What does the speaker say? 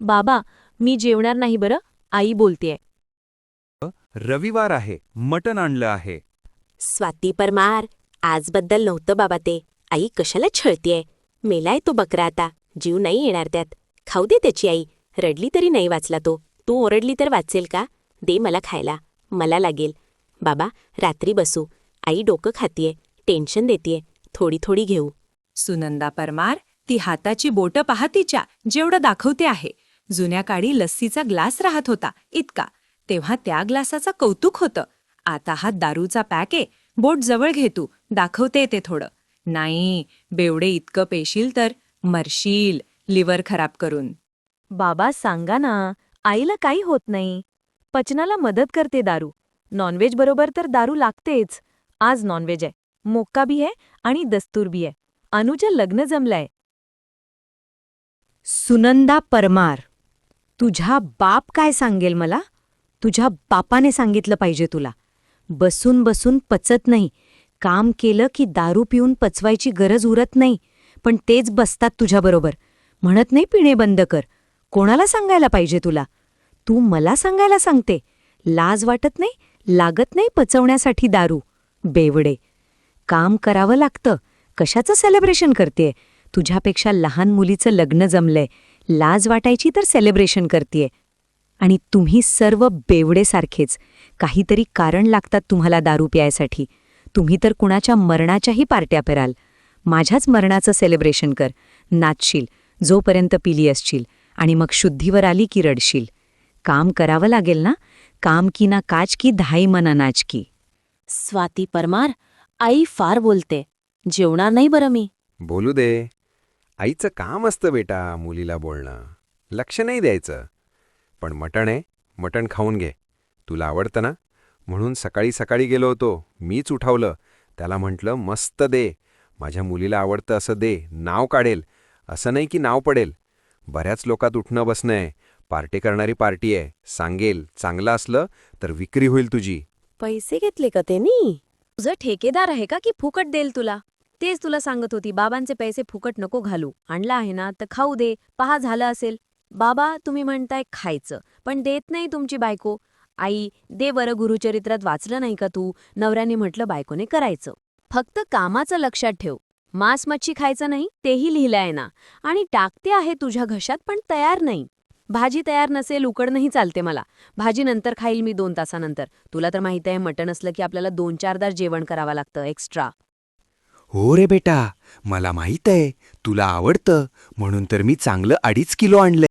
बाबा मी जेवणार नाही बरं. आई बोलतेय. रविवार आहे. मटण आणलं आहे. स्वाती परमार आजबद्दल नव्हतं बाबा ते. आई कशाला छळतीये? मेलाय तो बकरा आता. जीव नाही येणार त्यात. खाऊ दे त्याची आई. रडली तरी नाही वाचला तो. तू ओरडली तर वाचेल का? दे मला खायला. मला लागेल. बाबा रात्री बसू. आई डोकं खातीये. टेन्शन देतीये. थोडी थोडी घेऊ. सुनंदा परमार ती हाताची बोटं पहा तिच्या जेवढं दाखवते आहे. जुन्या काळी लस्सीचा ग्लास राहत होता इतका. तेव्हा त्या ग्लासाचा कौतुक होतं. आता हा दारूचा पॅक आहे बोट जवळ घे तू दाखवते ते थोडं. नाही बेवडे इतकं पेशील तर मरशील लिव्हर खराब करून. बाबा सांगा ना आईला काही होत नाही. पचनाला मदत करते दारू. नॉनव्हेज बरोबर तर दारू लागतेच. आज नॉनव्हेज आहे. मोक्का बी आहे आणि दस्तूर बी आहे. अनुचं लग्न जमलंय. सुनंदा परमार तुझा बाप काय सांगेल मला? तुझ्या बापाने सांगितलं पाहिजे तुला. बसून बसून पचत नाही. काम केलं की दारू पिऊन पचवायची गरज उरत नाही. पण तेच बसतात तुझ्याबरोबर म्हणत नाही पिणे बंद कर. कोणाला सांगायला पाहिजे तुला? तू मला सांगायला सांगते. लाज वाटत नाही? लागत नाही पचवण्यासाठी दारू? बेवडे. काम करावं लागतं. कशाचं सेलिब्रेशन करतेय? तुझ्यापेक्षा लहान मुलीचं लग्न जमलंय. लाज वाटायची तर सेलिब्रेशन करतेय. आणि तुम्ही सर्व बेवडेसारखेच काहीतरी कारण लागतात तुम्हाला दारू प्यायसाठी. तुम्ही तर कुणाच्या मरणाच्याही पार्ट्या पेराल. माझ्याच मरणाचं सेलिब्रेशन कर. नाचशील जोपर्यंत पिली असशील आणि मग शुद्धीवर आली की रडशील. काम करावं लागेल ना? काम की ना काच की धाई मना नाच की. स्वाती परमार आई फार बोलते. जेवणार नाही बरं मी. बोलू दे. आईचं काम असतं बेटा मुलीला बोलणं. लक्ष नाही द्यायचं. पण मटण आहे मटण खाऊन घे. तुला आवडतं ना? म्हणून सकाळी सकाळी गेलो होतो. मीच उठावलं. त्याला म्हटलं मस्त दे. माझ्या मुलीला आवडतं असं दे. नाव काढेल. असं नाही की नाव पडेल. बऱ्याच लोकात उठणं बसणं आहे. पार्टी करणारी पार्टी आहे. सांगेल. चांगलं असलं तर विक्री होईल तुझी. पैसे घेतले का त्यांनी तुझं ठेकेदार आहे का की फुकट देईल तुला? तेच तुला सांगत होती बाबांचे पैसे फुकट नको घालू. आणला आहे ना तर खाऊ दे. पहा झालं असेल. बाबा तुम्ही म्हणताय खायचं पण देत नाही तुमची बायको. आई दे बरं गुरुचरित्रात वाचलं नाही का तू? नवऱ्याने म्हटलं बायकोने करायचं. फक्त कामाचं लक्षात ठेव. मांस मच्छी खायचं नाही तेही लिहिलंय ना. आणि टाकते आहे तुझ्या घशात पण तयार नाही. भाजी तयार नसेल उकडणंही चालते मला. भाजी नंतर खाईल मी दोन तासानंतर. तुला तर माहिती आहे मटण असलं की आपल्याला दोन चारदार जेवण करावं लागतं एक्स्ट्रा. हो रे बेटा मला माहीत आहे तुला आवडतं म्हणून तर मी चांगलं अडीच किलो आणलंय.